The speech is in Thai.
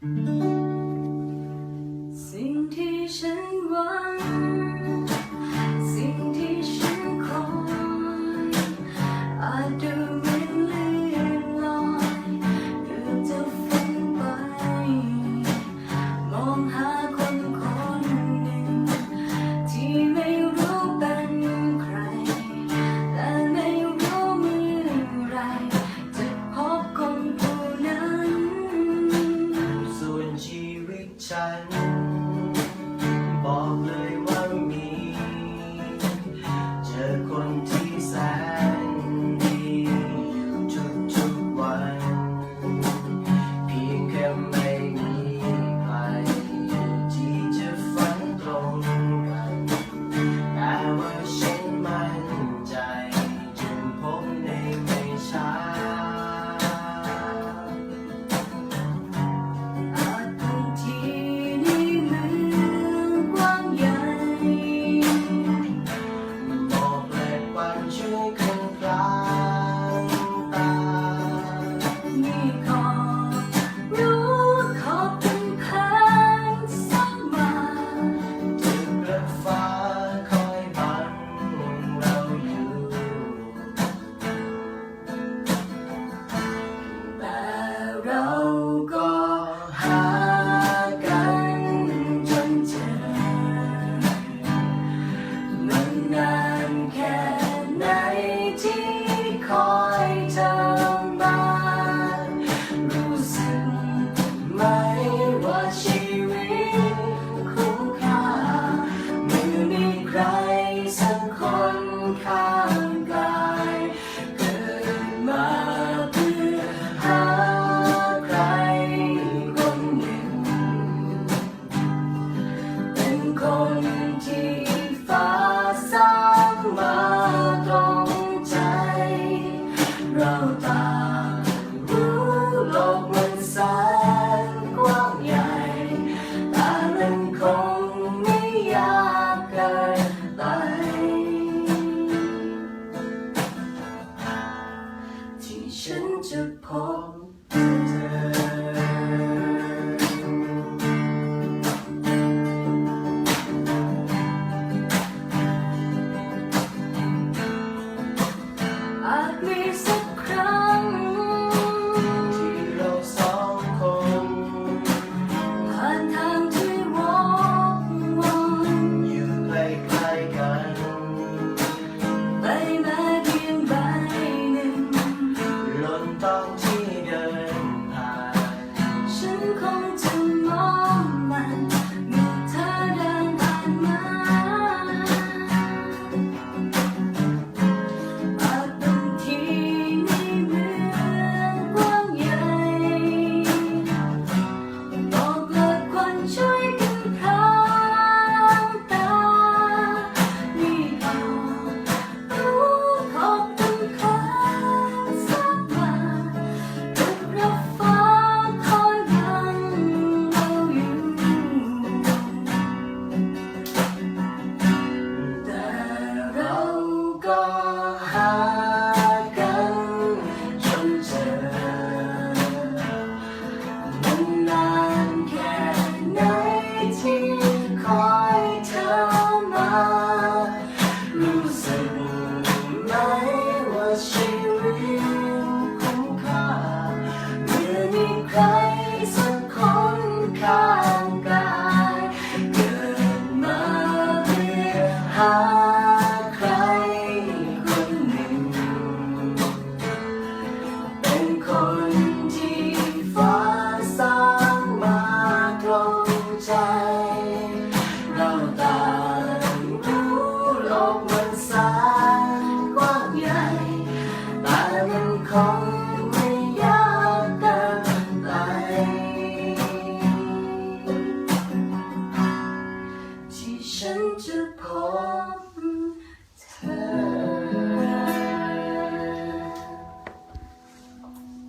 สิ่งที่ฉันหวัง สิ่งที่ฉันคอยอาจดูเหมือนเลื่อนลอยเกือบจะฝันไป มองหา นานแค่ไหนที่คอยเธอมา รู้สึกไหมว่าชีวิตคุ้มค่าเมื่อมีใครสักคนข้างกายเกิดมาเพื่อหาใครคนหนึ่ง เป็นคนที่ คงไม่ยากเกินไปที่ฉันจะพอ